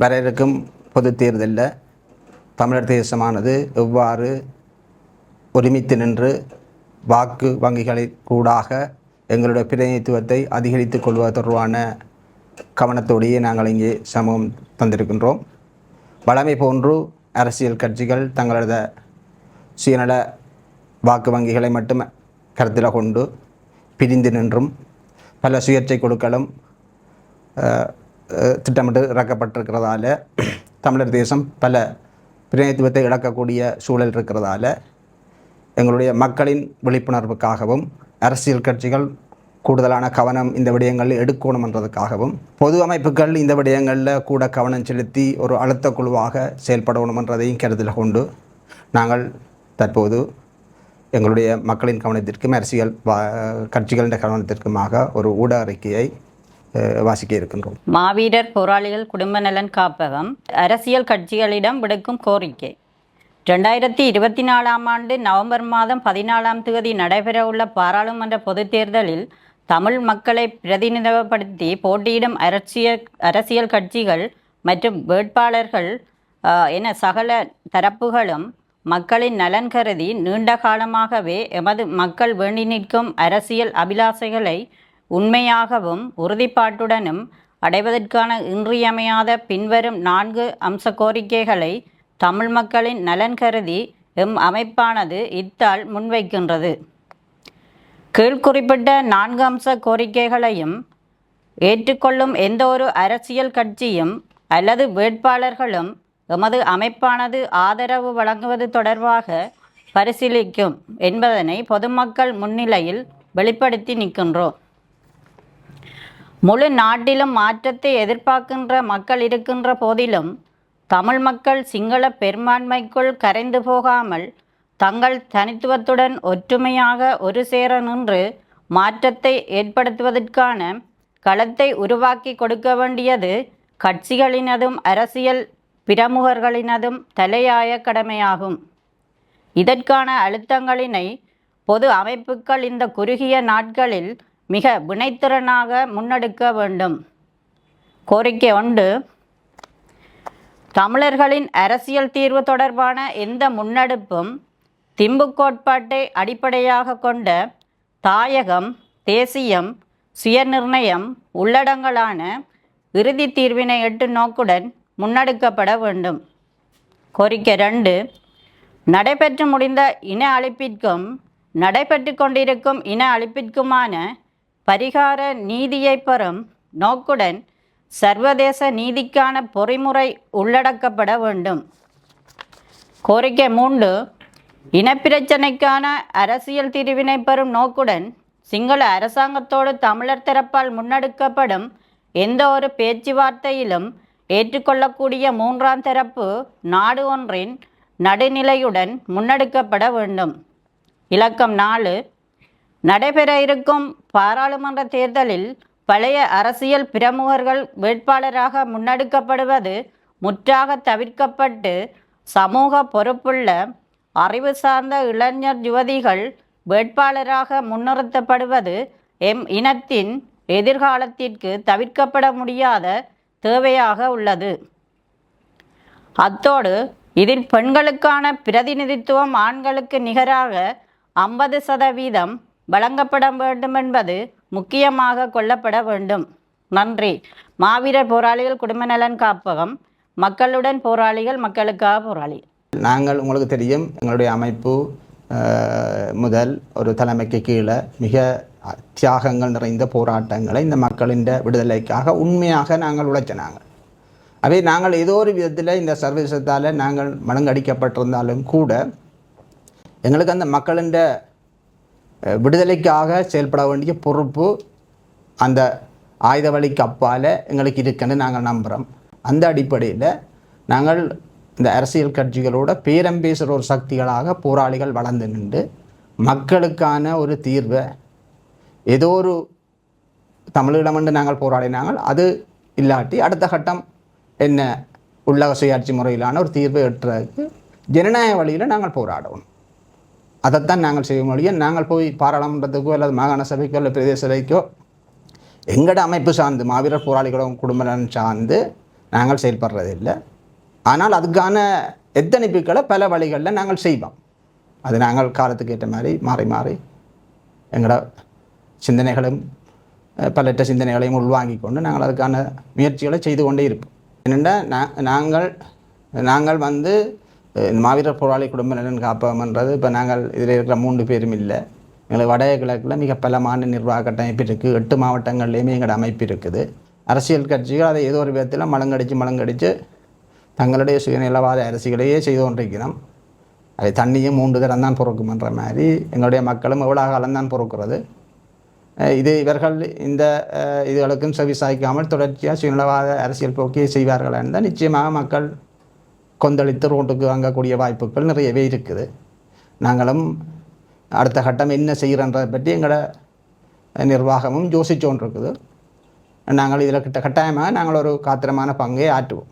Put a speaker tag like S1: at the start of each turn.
S1: வர இருக்கும் பொது தேர்தலில் தமிழர் தேசமானது எவ்வாறு ஒருமித்து நின்று வாக்கு வங்கிகளை கூடாக எங்களுடைய பிரதிநிதித்துவத்தை அதிகரித்துக் கொள்வது தொடர்பான கவனத்தோடையே நாங்கள் இங்கே சமூகம் தந்திருக்கின்றோம். வழமை போன்று அரசியல் கட்சிகள் தங்களது சுயநல வாக்கு வங்கிகளை மட்டும் கருத்தில் கொண்டு பிரிந்து நின்றும். பல சுயேட்சை குழுக்களும் திட்டமிட்டு இறக்கப்பட்டிருக்கிறதால தமிழர் தேசம் பல பிரதிநிதித்துவத்தை இழக்கக்கூடிய சூழல் இருக்கிறதால எங்களுடைய மக்களின் விழிப்புணர்வுக்காகவும் அரசியல் கட்சிகள் கூடுதலான கவனம் இந்த விடயங்களில் எடுக்கணுமன்றதுக்காகவும் பொது அமைப்புகள் இந்த விடயங்களில் கூட கவனம் செலுத்தி ஒரு அழுத்த குழுவாக செயல்படணுமன்றதையும் கருத்தில் கொண்டு நாங்கள் தற்போது எங்களுடைய மக்களின் கவனத்திற்கும் அரசியல் வா- கட்சிகளின் கவனத்திற்குமாக ஒரு ஊட அறிக்கையை வாசிக்க இருக்கின்றோம்.
S2: மாவீரர் போராளிகள் குடும்ப நலன் காப்பகம் அரசியல் கட்சிகளிடம் விடுக்கும் கோரிக்கை. ரெண்டாயிரத்தி இருபத்தி நாலாம் ஆண்டு நவம்பர் மாதம் பதினாலாம் தேதி நடைபெறவுள்ள பாராளுமன்ற பொதுத் தேர்தலில் தமிழ் மக்களை பிரதிநிதித்துவப்படுத்தி போட்டியிடும் அரசியல் அரசியல் கட்சிகள் மற்றும் வேட்பாளர்கள் என சகல தரப்புகளும் மக்களின் நலன் கருதி நீண்ட காலமாகவே எமது மக்கள் வேண்டி நிற்கும் அரசியல் அபிலாசைகளை உண்மையாகவும் உறுதிப்பாட்டுடனும் அடைவதற்கான இன்றியமையாத பின்வரும் நான்கு அம்ச கோரிக்கைகளை தமிழ் மக்களின் நலன் கருதி எம் அமைப்பானது இத்தால் முன்வைக்கின்றது. கீழ்குறிப்பிட்ட நான்கு அம்ச கோரிக்கைகளையும் ஏற்றுக்கொள்ளும் எந்த ஒரு அரசியல் கட்சியும் அல்லது வேட்பாளர்களும் எமது அமைப்பானது ஆதரவு வழங்குவது தொடர்பாக பரிசீலிக்கும் என்பதனை பொதுமக்கள் முன்னிலையில் வெளிப்படுத்தி நிற்கின்றோம். முழு நாட்டிலும் மாற்றத்தை எதிர்பார்க்கின்ற மக்கள் இருக்கின்ற போதிலும் தமிழ் மக்கள் சிங்கள பெரும்பான்மைக்குள் கரைந்து போகாமல் தங்கள் தனித்துவத்துடன் ஒற்றுமையாக ஒரு சேர நின்று மாற்றத்தை ஏற்படுத்துவதற்கான களத்தை உருவாக்கி கொடுக்க வேண்டியது கட்சிகளினதும் அரசியல் பிரமுகர்களினதும் தலையாய கடமையாகும். இதற்கான அழுத்தங்களினை பொது அமைப்புகள் இந்த குறுகிய நாட்களில் மிக வினைத்திறனாக முன்னெடுக்க வேண்டும். கோரிக்கை ஒன்று தமிழர்களின் அரசியல் தீர்வு தொடர்பான எந்த முன்னெடுப்பும் திம்பு கோட்பாட்டை அடிப்படையாக கொண்ட தாயகம் தேசியம் சுயநிர்ணயம் உள்ளடங்கலான இறுதி தீர்வினை எட்டு நோக்குடன் முன்னெடுக்கப்பட வேண்டும். கோரிக்கை ரெண்டு நடைபெற்று முடிந்த இன அழிப்பிற்கும் நடைபெற்று கொண்டிருக்கும் இன அழிப்பிற்குமான பரிகார நீதியை பெறும் நோக்குடன் சர்வதேச நீதிக்கான பொறிமுறை உள்ளடக்கப்பட வேண்டும். கோரிக்கை மூன்று இனப்பிரச்சனைக்கான அரசியல் தீர்வினை பெறும் நோக்குடன் சிங்கள அரசாங்கத்தோடு தமிழர் தரப்பால் முன்னெடுக்கப்படும் எந்த ஒரு பேச்சுவார்த்தையிலும் ஏற்றுக்கொள்ளக்கூடிய மூன்றாம் தரப்பு நாடு ஒன்றின் நடுநிலையுடன் முன்னெடுக்கப்பட வேண்டும். இலக்கம் நாலு நடைபெற இருக்கும் பாராளுமன்ற தேர்தலில் பழைய அரசியல் பிரமுகர்கள் வேட்பாளராக முன்னெடுக்கப்படுவது முற்றாக தவிர்க்கப்பட்டு சமூக பொறுப்புள்ள அறிவு சார்ந்த இளைஞர் யுவதிகள் வேட்பாளராக முன்னிறுத்தப்படுவது எம் இனத்தின் எதிர்காலத்திற்கு தவிர்க்கப்பட முடியாத தேவையாக உள்ளது. அத்தோடு இதில் பெண்களுக்கான பிரதிநிதித்துவம் ஆண்களுக்கு நிகராக ஐம்பது சதவீதம் வழங்கப்பட வேண்டும் என்பது முக்கியமாக கொள்ளப்பட வேண்டும். நன்றி. மாவீரர் போராளிகள் குடும்ப நலன் காப்பகம் மக்களுடன் போராளிகள் மக்களுக்காக போராளி.
S1: நாங்கள் உங்களுக்கு தெரியும் எங்களுடைய அமைப்பு முதல் ஒரு தலைமைக்கு கீழே மிக தியாகங்கள் நிறைந்த போராட்டங்களை இந்த மக்களின் விடுதலைக்காக உண்மையாக நாங்கள் உழைச்சினாங்க அவை நாங்கள் ஏதோ ஒரு விதத்தில் இந்த சர்வதேசத்தால் நாங்கள் மடங்கடிக்கப்பட்டிருந்தாலும் கூட எங்களுக்கு அந்த மக்களின் விடுதலைக்காக செயல்பட வேண்டிய பொறுப்பு அந்த ஆயுத வழிக்கு அப்பால் எங்களுக்கு இருக்குன்னு நாங்கள் நம்புகிறோம் அந்த அடிப்படையில் நாங்கள் இந்த அரசியல் கட்சிகளோட பேரம் பேசுகிற ஒரு சக்திகளாக போராளிகள் வளர்ந்து நின்று மக்களுக்கான ஒரு தீர்வை ஏதோ ஒரு தமிழீழம் என்று நாங்கள் போராடினாங்கள் அது இல்லாட்டி அடுத்த கட்டம் என்ன உள்ளக சுயாட்சி முறையிலான ஒரு தீர்வை எட்டுறதுக்கு ஜனநாயக வழியில் நாங்கள் போராடணும் அதைத்தான் நாங்கள் செய்ய முடியும் நாங்கள் போய் பாராளுமன்றத்துக்கோ அல்லது மாகாண சபைக்கோ அல்லது பிரதேச சபைக்கோ எங்கட அமைப்பு சார்ந்து மாவீரர் போராளிகளும் குடும்பம் சார்ந்து நாங்கள் செயல்படுறதில்லை. ஆனால் அதுக்கான எத்தனைப்புகளை பல வழிகளில் நாங்கள் செய்வோம். அது நாங்கள் காலத்துக்கு ஏற்ற மாதிரி மாறி மாறி எங்களோட சிந்தனைகளும் பலற்ற சிந்தனைகளையும் உள்வாங்கி கொண்டு நாங்கள் அதுக்கான முயற்சிகளை செய்து கொண்டே இருப்போம். என்னென்னா நாங்கள் நாங்கள் வந்து மாவீரர் போராளி குடும்ப நலன் காப்பகம்ன்றது இப்போ நாங்கள் இதில் இருக்கிற மூன்று பேரும் இல்லை. எங்களுக்கு வடைய கிழக்கில் மிக பலமான நிர்வாக கட்டமைப்பு இருக்குது எட்டு மாவட்டங்கள்லேயுமே எங்களோட அமைப்பு இருக்குது. அரசியல் கட்சிகள் அதை ஏதோ ஒரு விதத்தில் மலங்கடித்து மலங்கடித்து தங்களுடைய சுயநிலவாத அரசியலையே செய்து கொண்டிருக்கிறோம். அது தண்ணியும் மூன்று தரம் தான் பொறுக்குமன்ற மாதிரி எங்களுடைய மக்களும் எவ்வளோ காலம் தான் பொறுக்கிறது. இது இவர்கள் இந்த இதுகளுக்கும் இதுகளுக்கும் செவிசாய்க்காமல் தொடர்ச்சியாக சுயநலவாத அரசியல் போக்கியை செய்வார்கள் என்றால் நிச்சயமாக மக்கள் கொந்தளித்து ரோட்டுக்கு வாங்கக்கூடிய வாய்ப்புகள் நிறையவே இருக்குது. நாங்களும் அடுத்த கட்டம் என்ன செய்கிறன்றதை பற்றி எங்களோட நிர்வாகமும் யோசிச்சு கொண்டிருக்குது நாங்கள் இதில் கிட்ட கட்டாயமாக நாங்கள் ஒரு காத்திரமான பங்கை ஆற்றுவோம்.